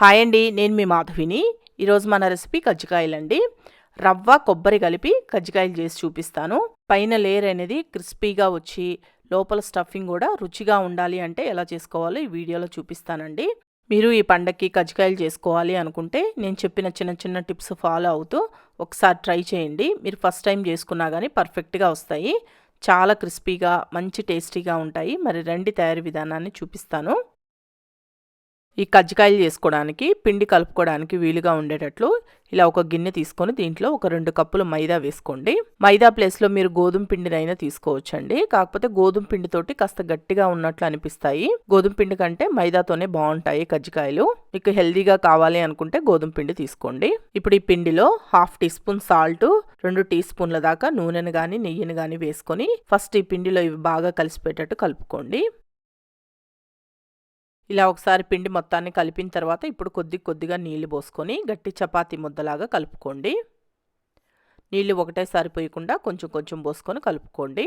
Hi అండి నేను మీ మాధవిని. ఈరోజు మన రెసిపీ కజ్జికాయలండి. రవ్వ కొబ్బరి కలిపి కజ్జికాయలు చేసి చూపిస్తాను. పైన లేయర్ అనేది క్రిస్పీగా వచ్చి లోపల స్టఫింగ్ కూడా రుచిగా ఉండాలి అంటే ఎలా చేసుకోవాలో ఈ వీడియోలో చూపిస్తానండి. మీరు ఈ పండక్కి కజ్జికాయలు చేసుకోవాలి అనుకుంటే నేను చెప్పిన చిన్న చిన్న టిప్స్ ఫాలో అవుతూ ఒకసారి ట్రై చేయండి. మీరు ఫస్ట్ టైం చేసుకున్నా కానీ పర్ఫెక్ట్గా వస్తాయి. చాలా క్రిస్పీగా మంచి టేస్టీగా ఉంటాయి. మరి రండి తయారీ విధానాన్ని చూపిస్తాను. ఈ కజ్జికాయలు చేసుకోవడానికి పిండి కలుపుకోవడానికి వీలుగా ఉండేటట్లు ఇలా ఒక గిన్నె తీసుకొని దీంట్లో ఒక రెండు కప్పులు మైదా వేసుకోండి. మైదా ప్లేస్లో మీరు గోధుమ పిండినైనా తీసుకోవచ్చండి. కాకపోతే గోధుమ పిండితోటి కాస్త గట్టిగా ఉన్నట్లు అనిపిస్తాయి. గోధుమ పిండి కంటే మైదాతోనే బాగుంటాయి కజ్జికాయలు. మీకు హెల్దీగా కావాలి అనుకుంటే గోధుమ పిండి తీసుకోండి. ఇప్పుడు ఈ పిండిలో హాఫ్ టీ స్పూన్ సాల్ట్ రెండు టీ స్పూన్ల దాకా నూనెను కానీ నెయ్యిని కానీ వేసుకొని ఫస్ట్ ఈ పిండిలో ఇవి బాగా కలిసిపోయేటట్టు కలుపుకోండి. ఇలా ఒకసారి పిండి మొత్తాన్ని కలిపిన తర్వాత ఇప్పుడు కొద్ది కొద్దిగా నీళ్ళు పోసుకొని గట్టి చపాతీ ముద్దలాగా కలుపుకోండి. నీళ్ళు ఒకటే సరిపోయకుండా కొంచెం కొంచెం పోసుకొని కలుపుకోండి.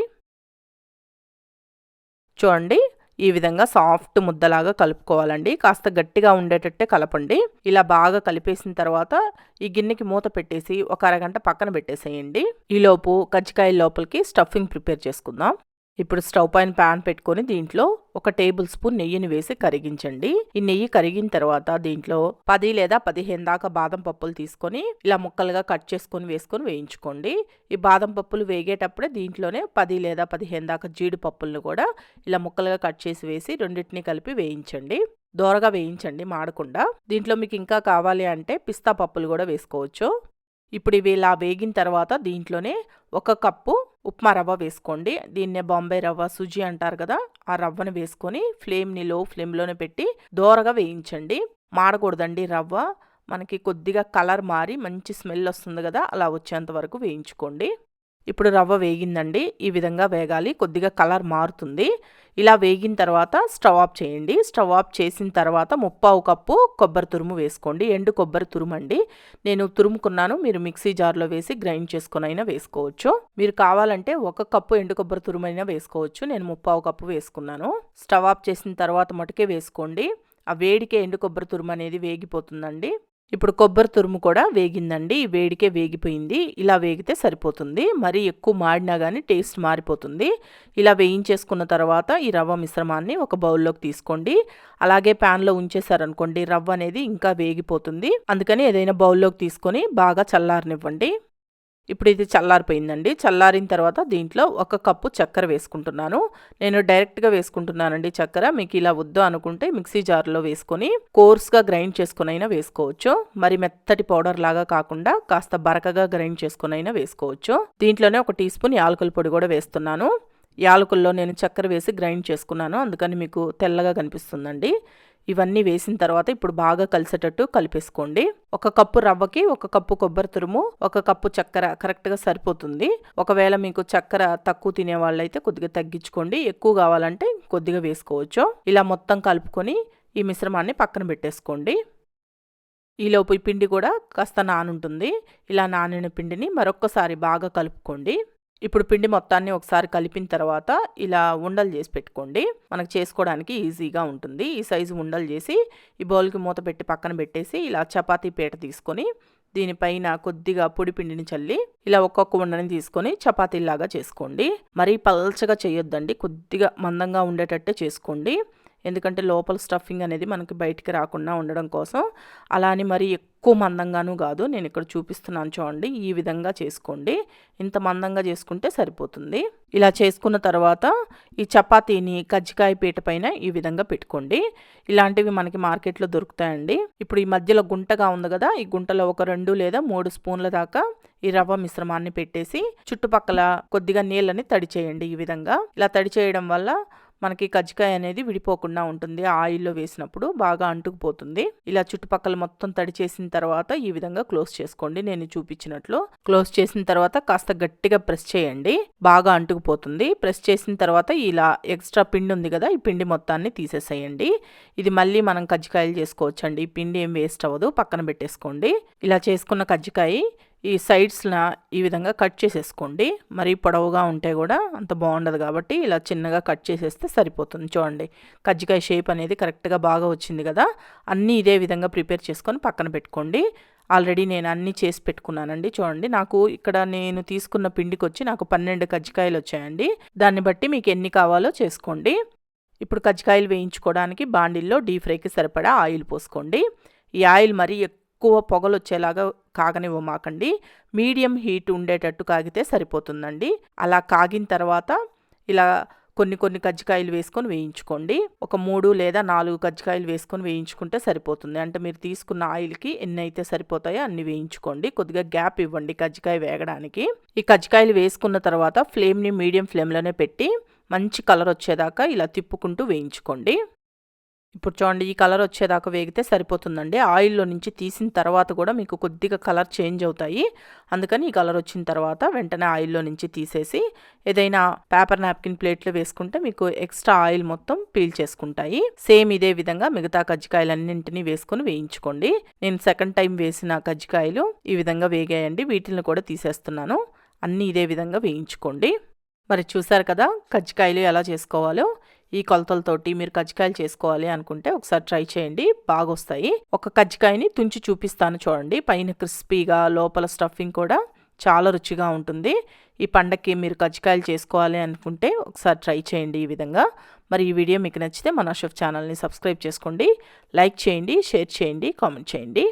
చూడండి ఈ విధంగా సాఫ్ట్ ముద్దలాగా కలుపుకోవాలండి. కాస్త గట్టిగా ఉండేటట్టే కలపండి. ఇలా బాగా కలిపేసిన తర్వాత ఈ గిన్నెకి మూత పెట్టేసి ఒక అరగంట పక్కన పెట్టేసేయండి. ఈలోపు కజ్జికాయ లోపలికి స్టఫింగ్ ప్రిపేర్ చేసుకుందాం. ఇప్పుడు స్టవ్ పైన ప్యాన్ పెట్టుకొని దీంట్లో ఒక టేబుల్ స్పూన్ నెయ్యిని వేసి కరిగించండి. ఈ నెయ్యి కరిగిన తర్వాత దీంట్లో పది లేదా పదిహేను దాకా బాదం పప్పులు తీసుకొని ఇలా ముక్కలుగా కట్ చేసుకొని వేసుకొని వేయించుకోండి. ఈ బాదం పప్పులు వేగేటప్పుడే దీంట్లోనే పది లేదా పదిహేను దాకా జీడిపప్పులను కూడా ఇలా ముక్కలుగా కట్ చేసి వేసి రెండింటిని కలిపి వేయించండి. దోరగా వేయించండి మాడకుండా. దీంట్లో మీకు ఇంకా కావాలి అంటే పిస్తా పప్పులు కూడా వేసుకోవచ్చు. ఇప్పుడు ఇవి ఇలా వేగిన తర్వాత దీంట్లోనే ఒక కప్పు ఉప్మా రవ్వ వేసుకోండి. దీన్నే బాంబే రవ్వ సుజీ అంటారు కదా ఆ రవ్వను వేసుకొని ఫ్లేమ్ని లో ఫ్లేమ్లోనే పెట్టి దోరగా వేయించండి. మాడకూడదండి రవ్వ. మనకి కొద్దిగా కలర్ మారి మంచి స్మెల్ వస్తుంది కదా అలా వచ్చేంత వరకు వేయించుకోండి. ఇప్పుడు రవ్వ వేగిందండి. ఈ విధంగా వేగాలి. కొద్దిగా కలర్ మారుతుంది. ఇలా వేగిన తర్వాత స్టవ్ ఆఫ్ చేయండి. స్టవ్ ఆఫ్ చేసిన తర్వాత ముప్పావు కప్పు కొబ్బరి తురుము వేసుకోండి. ఎండు కొబ్బరి తురుమండి. నేను తురుముకున్నాను. మీరు మిక్సీ జార్లో వేసి గ్రైండ్ చేసుకుని అయినా వేసుకోవచ్చు. మీరు కావాలంటే ఒక కప్పు ఎండు కొబ్బరి తురుమైనా వేసుకోవచ్చు. నేను ముప్పావు కప్పు వేసుకున్నాను. స్టవ్ ఆఫ్ చేసిన తర్వాత మటుకే వేసుకోండి. ఆ వేడికే ఎండు కొబ్బరి తురుము అనేది వేగిపోతుందండి. ఇప్పుడు కొబ్బరి తురుము కూడా వేగిందండి. ఈ వేడికే వేగిపోయింది. ఇలా వేగితే సరిపోతుంది. మరీ ఎక్కువ మాడినా కానీ టేస్ట్ మారిపోతుంది. ఇలా వేయించేసుకున్న తర్వాత ఈ రవ్వ మిశ్రమాన్ని ఒక బౌల్లోకి తీసుకోండి. అలాగే ప్యాన్లో ఉంచేసారనుకోండి రవ్వ అనేది ఇంకా వేగిపోతుంది. అందుకని ఏదైనా బౌల్లోకి తీసుకొని బాగా చల్లారనివ్వండి. ఇప్పుడు ఇది చల్లారిపోయిందండి. చల్లారిన తర్వాత దీంట్లో ఒక కప్పు చక్కెర వేసుకుంటున్నాను. నేను డైరెక్ట్గా వేసుకుంటున్నానండి చక్కెర. మీకు ఇలా వద్దు అనుకుంటే మిక్సీ జార్లో వేసుకొని కోర్స్గా గ్రైండ్ చేసుకునైనా వేసుకోవచ్చు. మరి మెత్తటి పౌడర్ లాగా కాకుండా కాస్త బరకగా గ్రైండ్ చేసుకునైనా వేసుకోవచ్చు. దీంట్లోనే ఒక టీ స్పూన్ యాలకుల పొడి కూడా వేస్తున్నాను. యాలకుల్లో నేను చక్కెర వేసి గ్రైండ్ చేసుకున్నాను. అందుకని మీకు తెల్లగా కనిపిస్తుందండి. ఇవన్నీ వేసిన తర్వాత ఇప్పుడు బాగా కలిసేటట్టు కలిపేసుకోండి. ఒక కప్పు రవ్వకి ఒక కప్పు కొబ్బరి తురుము ఒక కప్పు చక్కెర కరెక్ట్గా సరిపోతుంది. ఒకవేళ మీకు చక్కెర తక్కువ తినే వాళ్ళైతే కొద్దిగా తగ్గించుకోండి. ఎక్కువ కావాలంటే కొద్దిగా వేసుకోవచ్చు. ఇలా మొత్తం కలుపుకొని ఈ మిశ్రమాన్ని పక్కన పెట్టేసుకోండి. ఈలోపు ఈ పిండి కూడా కాస్త నానుంటుంది. ఇలా నానిన పిండిని మరొక్కసారి బాగా కలుపుకోండి. ఇప్పుడు పిండి మొత్తాన్ని ఒకసారి కలిపిన తర్వాత ఇలా ఉండలు చేసి పెట్టుకోండి. మనకు చేసుకోవడానికి ఈజీగా ఉంటుంది. ఈ సైజు ఉండలు చేసి ఈ బౌల్కి మూత పెట్టి పక్కన పెట్టేసి ఇలా చపాతీ పీట తీసుకొని దీనిపైన కొద్దిగా పొడి పిండిని చల్లి ఇలా ఒక్కొక్క ఉండని తీసుకొని చపాతీలాగా చేసుకోండి. మరీ పల్చగా చేయొద్దండి. కొద్దిగా మందంగా ఉండేటట్టే చేసుకోండి. ఎందుకంటే లోపల స్టఫింగ్ అనేది మనకి బయటికి రాకుండా ఉండడం కోసం. అలా అని మరి ఎక్కువ మందంగానూ కాదు. నేను ఇక్కడ చూపిస్తున్నాను చూడండి. ఈ విధంగా చేసుకోండి. ఇంత మందంగా చేసుకుంటే సరిపోతుంది. ఇలా చేసుకున్న తర్వాత ఈ చపాతీని కజ్జికాయ పీట పైన ఈ విధంగా పెట్టుకోండి. ఇలాంటివి మనకి మార్కెట్లో దొరుకుతాయండి. ఇప్పుడు ఈ మధ్యలో గుంటగా ఉంది కదా. ఈ గుంటలో ఒక రెండు లేదా మూడు స్పూన్ల దాకా ఈ రవ్వ మిశ్రమాన్ని పెట్టేసి చుట్టుపక్కల కొద్దిగా నీళ్ళని తడి చేయండి ఈ విధంగా. ఇలా తడి చేయడం వల్ల మనకి కజ్జికాయ అనేది విడిపోకుండా ఉంటుంది. ఆయిల్లో వేసినప్పుడు బాగా అంటుకుపోతుంది. ఇలా చుట్టుపక్కల మొత్తం తడి చేసిన తర్వాత ఈ విధంగా క్లోజ్ చేసుకోండి. నేను చూపించినట్లు క్లోజ్ చేసిన తర్వాత కాస్త గట్టిగా ప్రెస్ చేయండి. బాగా అంటుకుపోతుంది. ప్రెస్ చేసిన తర్వాత ఇలా ఎక్స్ట్రా పిండి ఉంది కదా ఈ పిండి మొత్తాన్ని తీసేసేయండి. ఇది మళ్ళీ మనం కజ్జికాయలు చేసుకోవచ్చండి. ఈ పిండి ఏం వేస్ట్ అవ్వదు. పక్కన పెట్టేసుకోండి. ఇలా చేసుకున్న కజ్జికాయ ఈ సైడ్స్న ఈ విధంగా కట్ చేసేసుకోండి. మరీ పొడవుగా ఉంటే కూడా అంత బాగుండదు కాబట్టి ఇలా చిన్నగా కట్ చేసేస్తే సరిపోతుంది. చూడండి కజ్జికాయ షేప్ అనేది కరెక్ట్గా బాగా వచ్చింది కదా. అన్నీ ఇదే విధంగా ప్రిపేర్ చేసుకొని పక్కన పెట్టుకోండి. ఆల్రెడీ నేను అన్నీ చేసి పెట్టుకున్నానండి. చూడండి నాకు ఇక్కడ నేను తీసుకున్న పిండికి వచ్చి నాకు పన్నెండు కజ్జికాయలు వచ్చాయండి. దాన్ని బట్టి మీకు ఎన్ని కావాలో చేసుకోండి. ఇప్పుడు కజ్జికాయలు వేయించుకోవడానికి బాండిల్లో డీప్ ఫ్రైకి సరిపడా ఆయిల్ పోసుకోండి. ఈ ఆయిల్ మరీ ఎక్కువ పొగలు వచ్చేలాగా కాగనివ్వమాకండి మీడియం హీట్ ఉండేటట్టు కాగితే సరిపోతుందండి. అలా కాగిన తర్వాత ఇలా కొన్ని కొన్ని కజ్జికాయలు వేసుకొని వేయించుకోండి. ఒక మూడు లేదా నాలుగు కజ్జికాయలు వేసుకొని వేయించుకుంటే సరిపోతుంది. అంటే మీరు తీసుకున్న ఆయిల్కి ఎన్ని అయితే సరిపోతాయో అన్ని వేయించుకోండి. కొద్దిగా గ్యాప్ ఇవ్వండి కజ్జికాయ వేగడానికి. ఈ కజ్జికాయలు వేసుకున్న తర్వాత ఫ్లేమ్ని మీడియం ఫ్లేమ్లోనే పెట్టి మంచి కలర్ వచ్చేదాకా ఇలా తిప్పుకుంటూ వేయించుకోండి. ఇప్పుడు చూడండి ఈ కలర్ వచ్చేదాకా వేగితే సరిపోతుందండి. ఆయిల్లో నుంచి తీసిన తర్వాత కూడా మీకు కొద్దిగా కలర్ చేంజ్ అవుతాయి. అందుకని ఈ కలర్ వచ్చిన తర్వాత వెంటనే ఆయిల్లో నుంచి తీసేసి ఏదైనా పేపర్ నాప్కిన్ ప్లేట్లో వేసుకుంటే మీకు ఎక్స్ట్రా ఆయిల్ మొత్తం పీల్ చేసుకుంటాయి. సేమ్ ఇదే విధంగా మిగతా కజ్జికాయలన్నింటినీ వేసుకొని వేయించుకోండి. నేను సెకండ్ టైం వేసిన కజ్జికాయలు ఈ విధంగా వేగాయండి. వీటిని కూడా తీసేస్తున్నాను. అన్నీ ఇదే విధంగా వేయించుకోండి. మరి చూసారు కదా కజ్జికాయలు ఎలా చేసుకోవాలో? ఈ కొలతలతోటి మీరు కజ్జికాయలు చేసుకోవాలి అనుకుంటే ఒకసారి ట్రై చేయండి. బాగా వస్తాయి ఒక కజ్జికాయని తుంచి చూపిస్తాను చూడండి. పైన క్రిస్పీగా లోపల స్టఫింగ్ కూడా చాలా రుచిగా ఉంటుంది. ఈ పండక్కి మీరు కజ్జికాయలు చేసుకోవాలి అనుకుంటే ఒకసారి ట్రై చేయండి ఈ విధంగా. మరి ఈ వీడియో మీకు నచ్చితే మన షెఫ్ ఛానల్ని సబ్స్క్రైబ్ చేసుకోండి. లైక్ చేయండి షేర్ చేయండి కామెంట్ చేయండి.